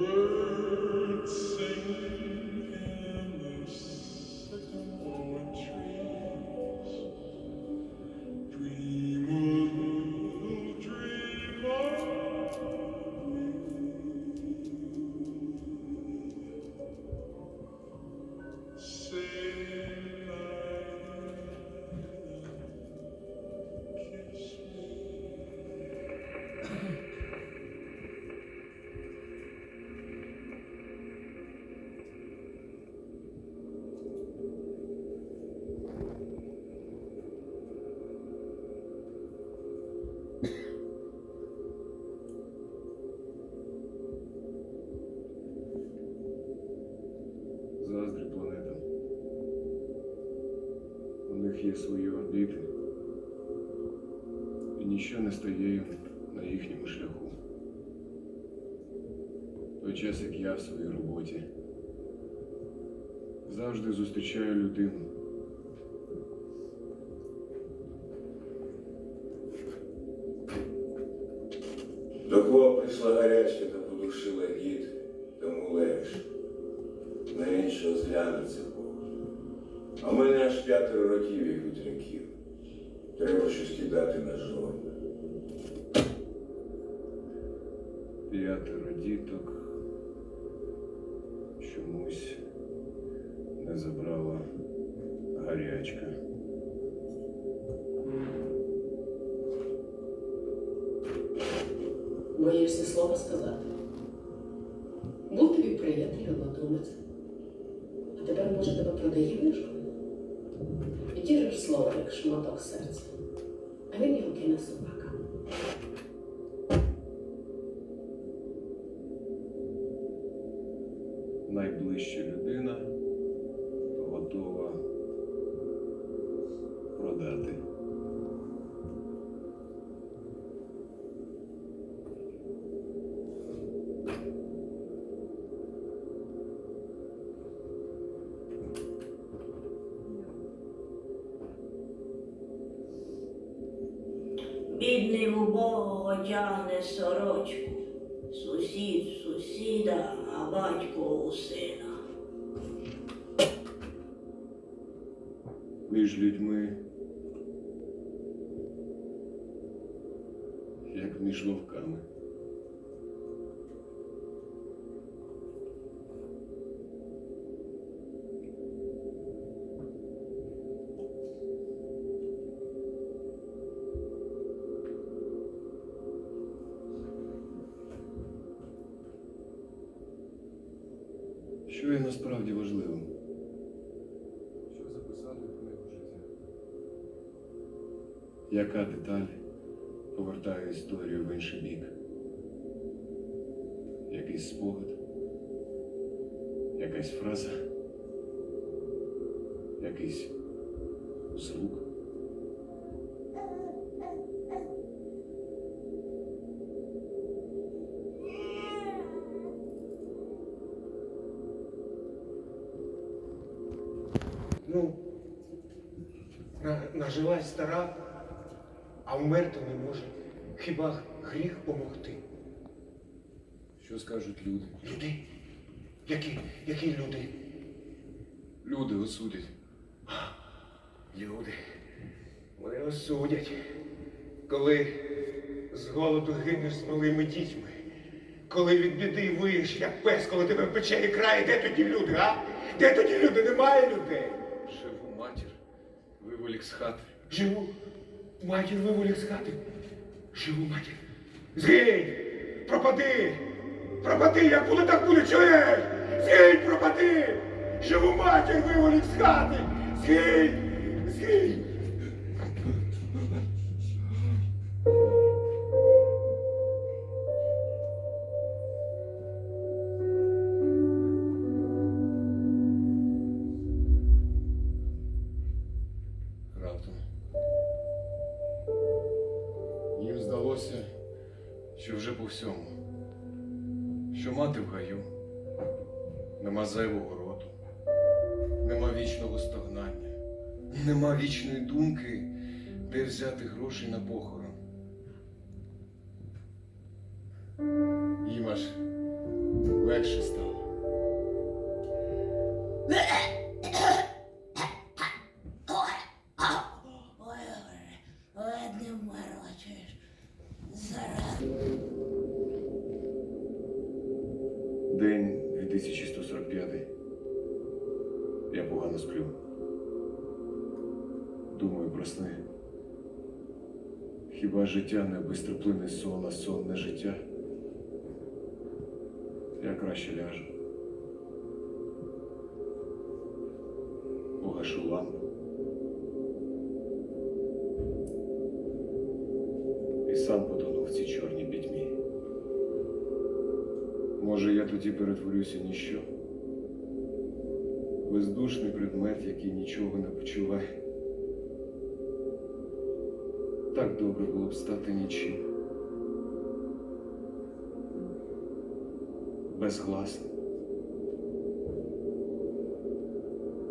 Mm. Ніщо стає на їхньому шляху. Той час, як я в своїй роботі, завжди зустрічаю людину. До кого прийшла гарячка та подушила гід, тому легше. На іншого зглянеться Бог. А в мене аж п'ятеро років, як вітряків. Треба щось кидати на жорна. П'ятеро діток чомусь не забрала гарячка. Боїшся слова сказати. Був тобі приятель однодумець. А тепер, може, тебе продає вишкою? І діжеш слово, як шматок серця. А він його кине собака. Найближча людина готова продати. Бідний в убогого тягне сорочку, сусіда, а батько у сина. Між людьми, як між вовками. Що є насправді важливим? Що записати в книгу життя? Яка деталь повертає історію в інший бік? Якийсь спогад? Якась фраза? Якийсь звук? Ну, на- нажилась стара, а вмерти не може. Хіба гріх помогти? Що скажуть люди? Люди? Які, які люди? Люди осудять. Люди. Вони осудять, коли з голоду гинеш з малими дітьми. Коли від біди виєш, як пес, коли тебе пече і крає, де тоді люди, а? Де тоді люди? Немає людей. Живу матір виволік з хати. Живу. Матір виволік з хати. Живу матір. Згинь! Пропади! Пропади, як буде, так буде, чуєш? Згинь, пропади! Живу матір виволік з хати! Згинь! Згинь! Всьому. Що мати в гаю, нема зайвого роту, нема вічного стогнання, нема вічної думки, де взяти гроші на похорон. Життя не бистроплинний сон, а сон не життя? Я краще ляжу. Погашу лампу. І сам потону в цій чорній пітьмі. Може, я тоді перетворюся ніщо? Бездушний предмет, який нічого не почуває. Так добре було б стати нічим. Безгласним.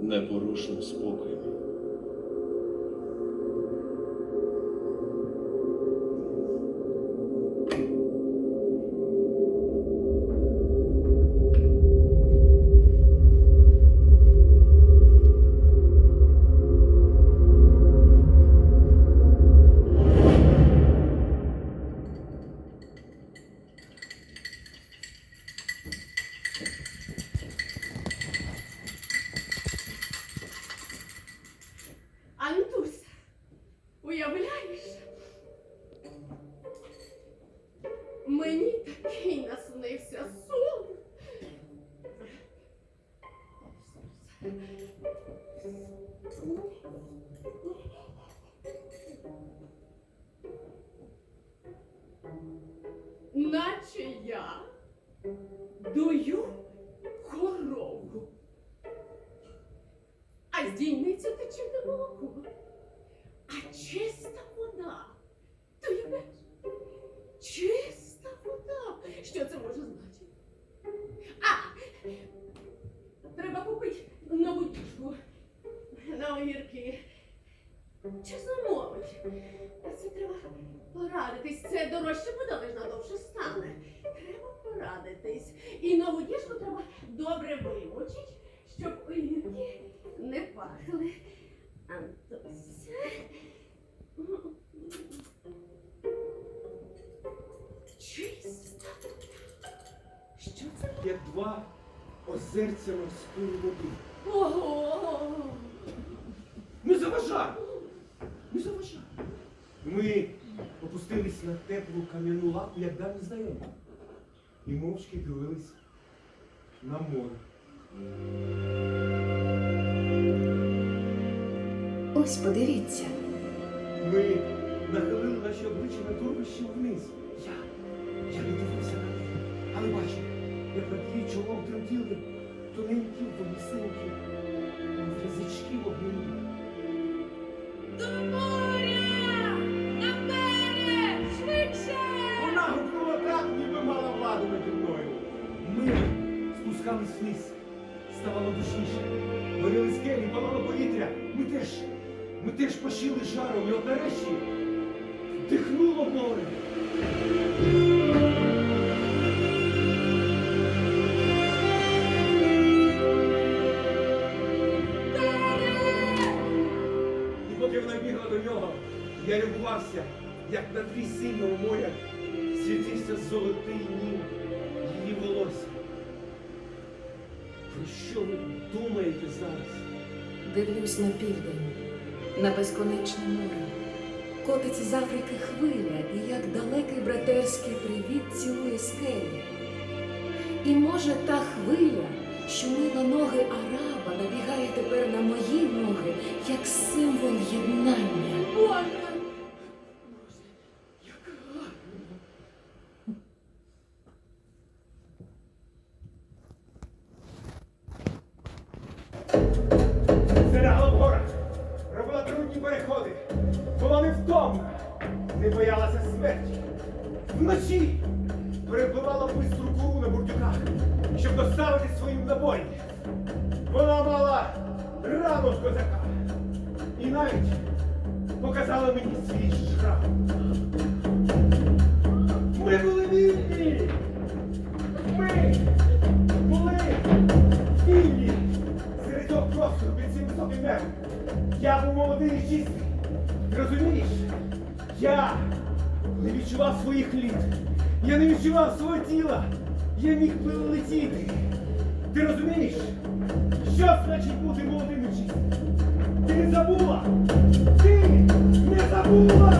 Непорушним спокоєм. Дійниці тече а чиста вода. То є чиста вода. Що це може значити? А! Треба купити нову діжку на огірки. Чи замовить? Це треба порадитись. Це дорожче буде, але надовше стане. Треба порадитись. І нову діжку треба добре вимочити, щоб огірки не пахли. Чиста. Що це? Як два озерця морської води. Ого! Не заважай! Не заважай! Ми опустились на теплу кам'яну лапу, як давні знайомі. І мовчки дивились на море. Ось подивіться, Ми нахилили наші обличчя на турбищі вниз. Я, я не дивився на них, але бачив, як над її чолом тремтіли тоненькі волосинки, язички вогнені. Вона гукнула так, ніби мала владу наді мною. Ми спускались вниз, ставало душніше. Горіли скелі, палало повітря. Ми теж, ми теж пошили жаром, і от нарешті дихнуло море. І поки вона бігла до нього, я любувався, як на тлі сильного моря світився золотий нім її волосся. Про що ви думаєте зараз? дивлюсь на південь, на безконечне море. Котиться з Африки хвиля, і як далекий братерський привіт цілує скелі. І може та хвиля, що мила ноги араба, набігає тепер на мої ноги, як символ єднання. не боялася смерті. Вночі перебувала бистру кору на бурдюках, щоб доставити своїм набої. Вона мала рану з козака і навіть показала мені свій шрам. Ми були вільні! Ми були вільні! Серед того просто під цим високим небом. Я був молодий і чистий. Розумієш? Я не відчував своїх літ. Я не відчував свого тіла. Я міг би летіти. Ти розумієш? Що значить бути молодим учись? Ти не забула! Ти не забула!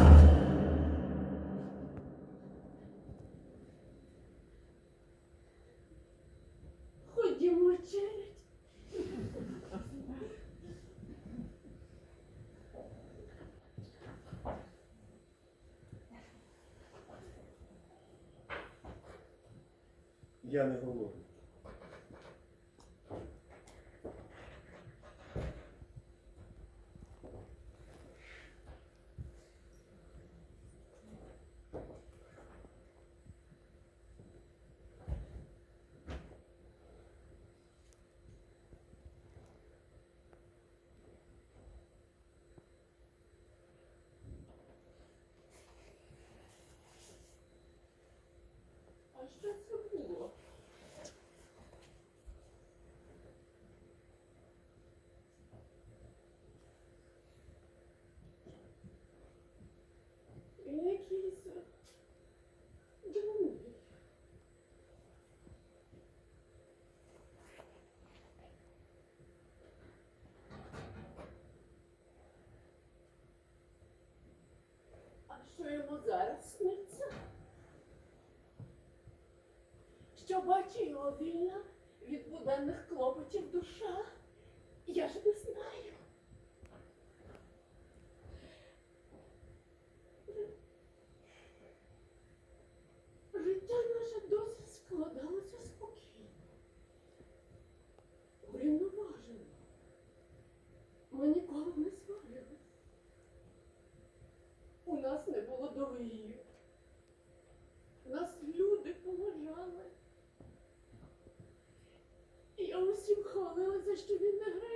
Я не говорю. Що це було? Якийсь другий. А зараз сниться? Що бачить його вільна від буденних клопотів душа? Я ж не знаю. Життя наше досі складалося спокійно. Врівноважено. Ми ніколи не сварились. У нас не було довір'я. Нас люди поважали. Я усім хвалилася, що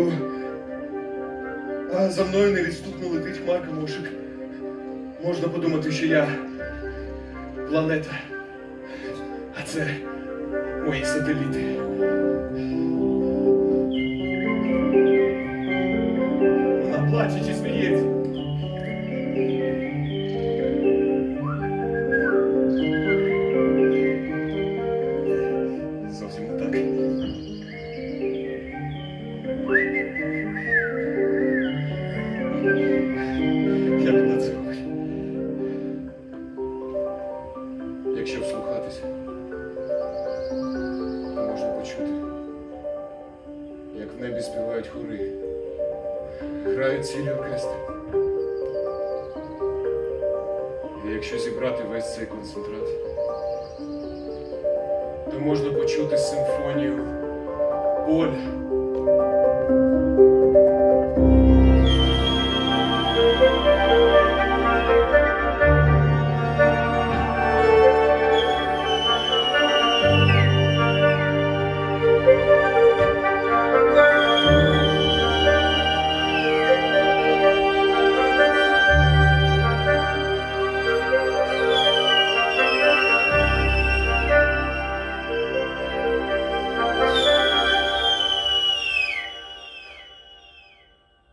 йду. А за мною невідступно летить Марко Мошик. Можна подумати, що я планета. А це мої сателіти.